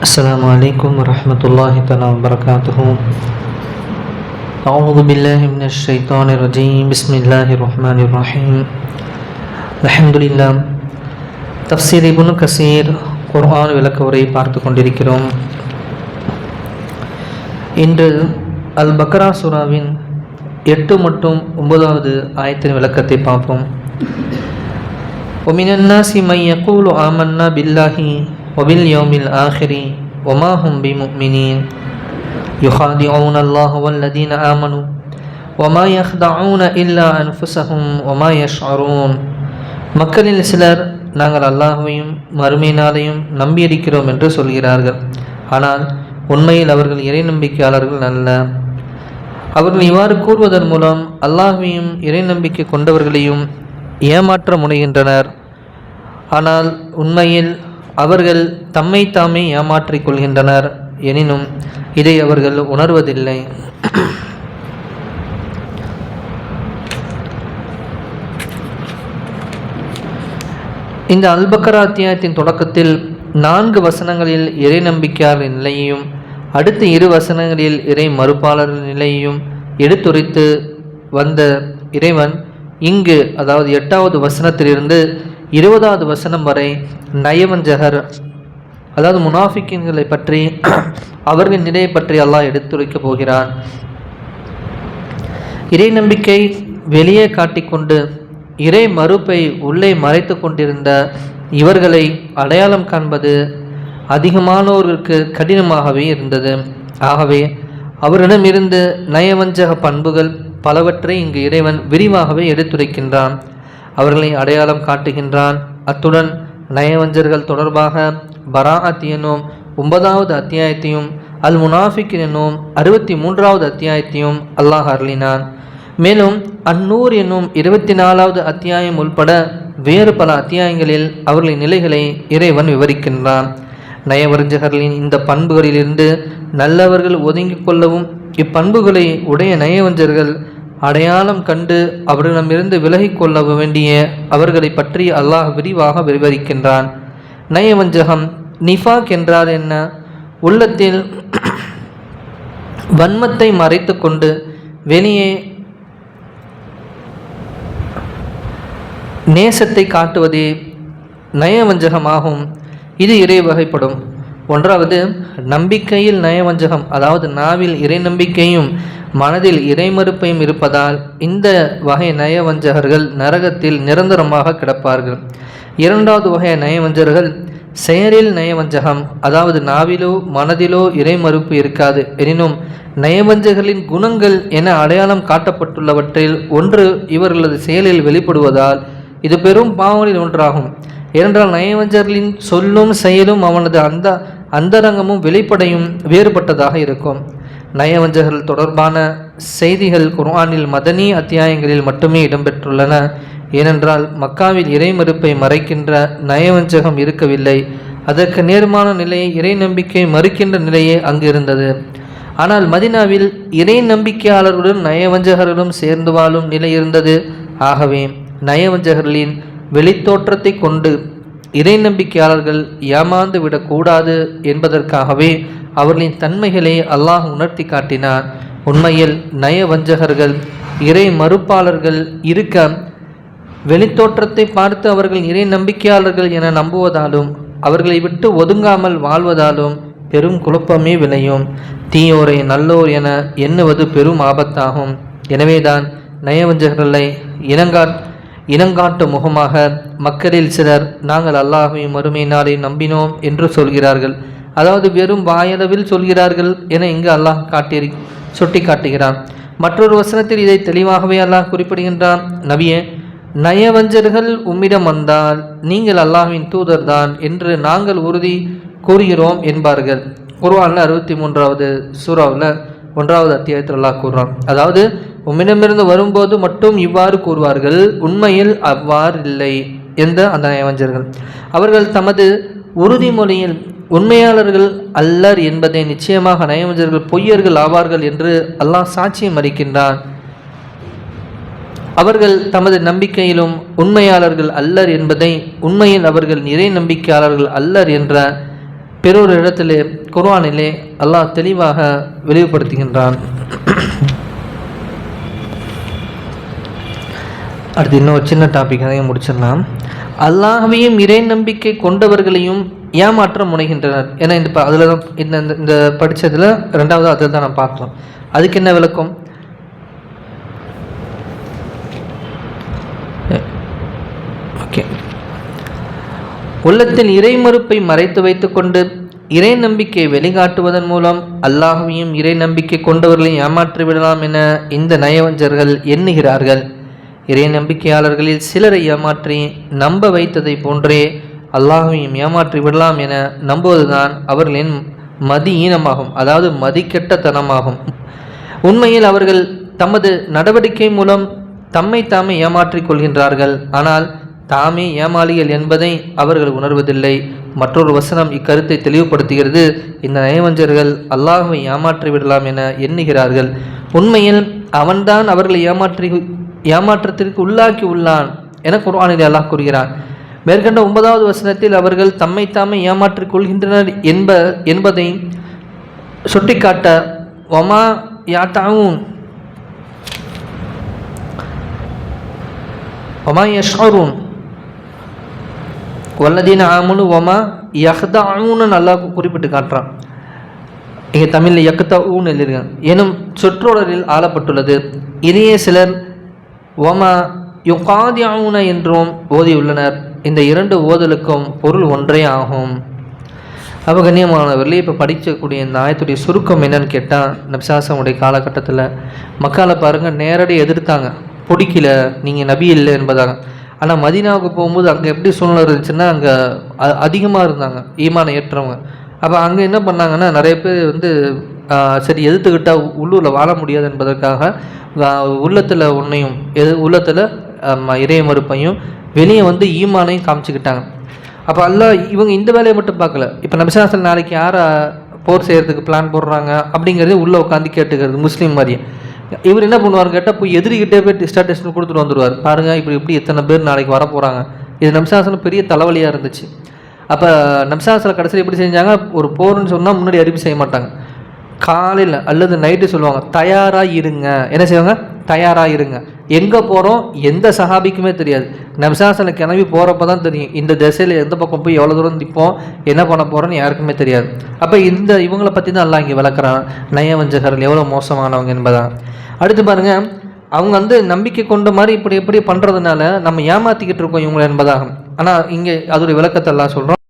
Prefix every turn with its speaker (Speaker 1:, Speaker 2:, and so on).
Speaker 1: السلام عليكم ورحمة الله تعالى وبركاته أعوذ بالله من الشيطان الرجيم بسم الله الرحمن الرحيم الحمد لله தப்சீர் இபுனு கசீர் குர்ஆன் விளக்க உரை பார்த்து கொண்டிருக்கிறோம் இன்று அல் பக்ரா சூராவின் எட்டு மற்றும் ஒன்பதாவது ஆயத்தின் விளக்கத்தை பார்ப்போம் ومن الناس من يقول آمنا بالله وباليوم الآخر وما هم بمؤمنين يخادعون الله والذين آمنوا وما يخدعون إلا أنفسهم وما يشعرون மக்களில் சிலர் நாங்கள் அல்லாஹுவையும் மறுமை நாளையும் நம்பியிருக்கிறோம் என்று சொல்கிறார்கள் ஆனால் உண்மையில் அவர்கள் இறை நம்பிக்கையாளர்கள் அல்ல அவர்கள் இவ்வாறு கூறுவதன் மூலம் அல்லாஹுவையும் இறை நம்பிக்கை கொண்டவர்களையும் ஏமாற்ற முனைகின்றனர் ஆனால் உண்மையில் அவர்கள் தம்மை தாமே ஏமாற்றிக் கொள்கின்றனர். எனினும் இதை அவர்கள் உணர்வதில்லை. இந்த அல்பக்கரா அத்தியாயத்தின் தொடக்கத்தில் நான்கு வசனங்களில் இறை நம்பிக்கையாளர் நிலையையும் அடுத்த இரு வசனங்களில் இறை மறுப்பாளர் நிலையையும் எடுத்துரைத்து வந்த இறைவன் இங்கு அதாவது எட்டாவது வசனத்திலிருந்து இருபதாவது வசனம் வரை நயவஞ்சகர் அதாவது முனாஃபிக்கின்களை பற்றி அவர்களின் நிலையை பற்றி அல்லாஹ் எடுத்துரைக்கப் போகிறான். இறை நம்பிக்கை வெளியே காட்டிக்கொண்டு இறை மறுப்பை உள்ளே மறைத்து கொண்டிருந்த இவர்களை அடையாளம் காண்பது அதிகமானோர்களுக்கு கடினமாகவே இருந்தது. ஆகவே அவரிடமிருந்து நயவஞ்சக பண்புகள் பலவற்றை இங்கு இறைவன் விரிவாகவே எடுத்துரைக்கின்றான். அவர்களை அடையாளம் காட்டுகின்றான். அத்துடன் நயவஞ்சர்கள் தொடர்பாக பராஅத் என்னும் ஒன்பதாவது அத்தியாயத்தையும் அல் முனாஃபிக் என்னும் அறுபத்தி மூன்றாவது அத்தியாயத்தையும் அல்லாஹ் அருளினான். மேலும் அந்நூர் என்னும் இருபத்தி நாலாவது அத்தியாயம் உள்பட வேறு பல அத்தியாயங்களில் அவர்களின் நிலைகளை இறைவன் விவரிக்கின்றான். நயவஞ்சகர்களின் இந்த பண்புகளிலிருந்து நல்லவர்கள் ஒதுங்கிக் கொள்ளவும் இப்பண்புகளை உடைய நயவஞ்சர்கள் அடையாளம் கண்டு அவர்களிடமிருந்து விலகிக் கொள்ள வேண்டிய அவர்களை பற்றி அல்லாஹ் விரிவாக விவரிக்கின்றான். நயவஞ்சகம் நிஃபாக் என்றால் என்ன? உள்ளத்தில் வன்மத்தை மறைத்து கொண்டு வெளியே நேசத்தை காட்டுவதே நயவஞ்சகமாகும். இது இறை வகைப்படும் ஒன்றாவது நம்பிக்கையில் நயவஞ்சகம் அதாவது நாவில் இறை நம்பிக்கையும் மனதில் இறைமறுப்பையும் இருப்பதால் இந்த வகை நயவஞ்சகர்கள் நரகத்தில் நிரந்தரமாக கிடப்பார்கள். இரண்டாவது வகை நயவஞ்சகர்கள் செயலில் நயவஞ்சகம் அதாவது நாவிலோ மனதிலோ இறைமறுப்பு இருக்காது. எனினும் நயவஞ்சகர்களின் குணங்கள் என அடையாளம் காட்டப்பட்டுள்ளவற்றில் ஒன்று இவர்களது செயலில் வெளிப்படுவதால் இது பெரும் பாவங்களில் ஒன்றாகும். ஏனென்றால் நயவஞ்சர்களின் சொல்லும் செயலும் அவனது அந்த அந்தரங்கமும் வெளிப்படையும் வேறுபட்டதாக இருக்கும். நயவஞ்சகர்கள் தொடர்பான செய்திகள் குர்ஆனில் மதனி அத்தியாயங்களில் மட்டுமே இடம்பெற்றுள்ளன. ஏனென்றால் மக்காவில் இறை மறுப்பை மறைக்கின்ற நயவஞ்சகம் இருக்கவில்லை. அதற்கு நேர்மான நிலையை இறை நம்பிக்கை மறுக்கின்ற நிலையே அங்கு இருந்தது ஆனால் மதினாவில் இறை நம்பிக்கையாளர்களுடன் நயவஞ்சகர்களும் சேர்ந்து வாழும் நிலை இருந்தது. ஆகவே நயவஞ்சகர்களின் வெளித்தோற்றத்தை கொண்டு இறை நம்பிக்கையாளர்கள் ஏமாந்து விடக்கூடாது என்பதற்காகவே அவர்களின் தன்மைகளை அல்லாஹ் உணர்த்தி காட்டினார். உண்மையில் நயவஞ்சகர்கள் இறை மறுப்பாளர்கள் இருக்க வெளித்தோற்றத்தை பார்த்து அவர்கள் இறை நம்பிக்கையாளர்கள் என நம்புவதாலும் அவர்களை விட்டு ஒதுங்காமல் வாழ்வதாலும் பெரும் குழப்பமே விளையும். தீயோரை நல்லோர் என எண்ணுவது பெரும் ஆபத்தாகும். எனவேதான் நயவஞ்சகர்களை இனங்கா இனங்காட்டு முகமாக மக்களில் சிலர் நாங்கள் அல்லாஹையும் மறுமை நாளை நம்பினோம் என்று சொல்கிறார்கள். அதாவது வெறும் வாயளவில் சொல்கிறார்கள் என இங்கு அல்லாஹ் காட்டி சுட்டி காட்டுகிறான் மற்றொரு வசனத்தில் இதை தெளிவாகவே அல்லாஹ் குறிப்பிடுகின்றான். நபியே நயவஞ்சர்கள் உம்மிடம் வந்தால் நீங்கள் அல்லாஹின் தூதர்தான் என்று நாங்கள் உறுதி கூறுகிறோம் என்பார்கள். குர்ஆனில் அறுபத்தி மூன்றாவது சூறாவில் ஒன்றாவது அத்தியாயத்தில் அல்லாஹ் கூறுறான் அதாவது உம்மிடமிருந்து வரும்போது மட்டும் இவ்வாறு கூறுவார்கள் உண்மையில் அவ்வாறு இல்லை எந்த அந்த நயவஞ்சர்கள் அவர்கள் தமது உறுதிமொழியில் உண்மையாளர்கள் அல்லர் என்பதை நிச்சயமாக நயவஞ்சர்கள் பொய்யர்கள் ஆவார்கள் என்று அல்லாஹ் சாட்சியம் அளிக்கின்றான் அவர்கள் தமது நம்பிக்கையிலும் உண்மையாளர்கள் அல்லர் என்பதை உண்மையில் அவர்கள் நிறை நம்பிக்கையாளர்கள் அல்லர் என்ற பிறொரு இடத்திலே குர்வானிலே அல்லாஹ் தெளிவாக வெளிப்படுத்துகின்றான் அடுத்து இன்னொரு சின்ன டாபிக் அதையும் முடிச்சிடலாம். அல்லாஹவையும் இறை நம்பிக்கை கொண்டவர்களையும் ஏமாற்ற முனைகின்றனர். ஏன்னா இந்த அதில் தான் இந்த இந்த- இந்த படித்ததில் ரெண்டாவது அதில் தான் நான் பார்த்தோம் அதுக்கு என்ன விளக்கம்? ஓகே. உள்ளத்தில் இறை மறுப்பை மறைத்து வைத்துக்கொண்டு இறை நம்பிக்கையை வெளிக்காட்டுவதன் மூலம் அல்லாஹவையும் இறை நம்பிக்கை கொண்டவர்களையும் ஏமாற்றி விடலாம் என இந்த நயவஞ்சர்கள் எண்ணுகிறார்கள். இறை நம்பிக்கையாளர்களில் சிலரை ஏமாற்றி நம்ப வைத்ததை போன்றே அல்லாஹையும் ஏமாற்றி விடலாம் என நம்புவதுதான் அவர்களின் மதி ஈனமாகும் அதாவது மதிக்கெட்டத்தனமாகும். உண்மையில் அவர்கள் தமது நடவடிக்கை மூலம் தம்மை தாமே ஏமாற்றிக் கொள்கின்றார்கள். ஆனால் தாமே ஏமாளிகள் என்பதை அவர்கள் உணர்வதில்லை. மற்றொரு வசனம் இக்கருத்தை தெளிவுபடுத்துகிறது. இந்த நயவஞ்சர்கள் அல்லாஹுவை ஏமாற்றி விடலாம் என எண்ணுகிறார்கள். உண்மையில் அவன்தான் அவர்களை ஏமாற்றி ஏமாற்றத்திற்கு உள்ளாக்கி உள்ளான் என குர்ஆனில் அல்லாஹ் கூறுகிறான் மேற்கண்ட ஒன்பதாவது வசனத்தில் அவர்கள் தம்மை தாமே ஏமாற்றிக் கொள்கின்றனர் என்ப என்பதை சுட்டிக்காட்ட ஒமா யாத்தாவும் ஒமா யஷ்அரூன்? வல்லதீன ஆமுனு ஒமா யஹ்தாவுன்னு நல்லா குறிப்பிட்டு காட்டுறான். இங்கே தமிழில் யக்தூன் எழுதியிருக்காங்க. எனும் சொற்றொடரில் ஆளப்பட்டுள்ளது. இதையே சிலர் ஒமா யுகாதியாவுன என்றும் ஓதியுள்ளனர். இந்த இரண்டு ஓதலுக்கும் பொருள் ஒன்றே ஆகும். அப்போ கண்ணியமானவர்களே இப்போ படிக்கக்கூடிய இந்த ஆயத்துடைய சுருக்கம் என்னன்னு கேட்டால் நபிசாசமுடைய காலகட்டத்தில் மக்களை பாருங்கள் நேரடி எதிர்த்தாங்க. பிடிக்கல நீங்கள் நபி இல்லை என்பதாக. ஆனால் மதீனாவுக்கு போகும்போது அங்கே எப்படி சூழ்நிலை இருந்துச்சுன்னா அங்கே அதிகமாக இருந்தாங்க. ஈமான ஏற்றவங்க. அப்போ அங்கே என்ன பண்ணாங்கன்னா நிறைய பேர் வந்து சரி எதிர்த்துக்கிட்டால் உள்ளூரில் வாழ முடியாது என்பதற்காக உள்ளத்தில் உன்னையும் எது உள்ளத்தில் இறைய மறுப்பையும் வெளியே வந்து ஈமானையும் காமிச்சுக்கிட்டாங்க. அப்போ அல்ல இவங்க இந்த வேலையை மட்டும் பார்க்கல. இப்போ நபிசாசல் நாளைக்கு யாரை போர் செய்கிறதுக்கு பிளான் போடுறாங்க அப்படிங்கிறதே உள்ளே உட்காந்து கேட்டுக்கிறது முஸ்லீம் மாதிரியே. இவர் என்ன பண்ணுவார்னு கேட்டால் போய் எதிரிக்கிட்டே போய் டிஸ்டார்டேஷன் கொடுத்துட்டு வந்துடுவார் பாருங்கள் இப்படி இப்படி எத்தனை பேர் நாளைக்கு வர போகிறாங்க இது நம்சாசனம் பெரிய தலைவலியாக இருந்துச்சு. அப்போ நம்சாசன கடைசியில் எப்படி செஞ்சாங்க? ஒரு போர்னு சொன்னால் முன்னாடி அறிவு செய்ய மாட்டாங்க. காலையில் அல்லது நைட்டு சொல்லுவாங்க தயாராக இருங்க. என்ன செய்வாங்க? தயாராக இருங்க. எங்கே போகிறோம் எந்த சஹாபிக்குமே தெரியாது. நம்சாசனை கிளம்பி போகிறப்ப தான் தெரியும். இந்த திசையில் எந்த பக்கம் போய் எவ்வளோ தூரம் நிற்போம் என்ன பண்ண போகிறோன்னு யாருக்குமே தெரியாது. அப்போ இந்த இவங்களை பற்றி தான் எல்லாம் இங்கே விளக்குறான். நயவஞ்சகர்கள் எவ்வளோ மோசமானவங்க என்பதான் அடுத்து பாருங்கள் அவங்க வந்து நம்பிக்கை கொண்ட மாதிரி இப்படி இப்படி பண்ணுறதுனால நம்ம ஏமாற்றிக்கிட்டு இருக்கோம் இவங்களை என்பதாகும் ஆனால் இங்கே அதோடைய விளக்கத்தை எல்லாம் சொல்கிறோம்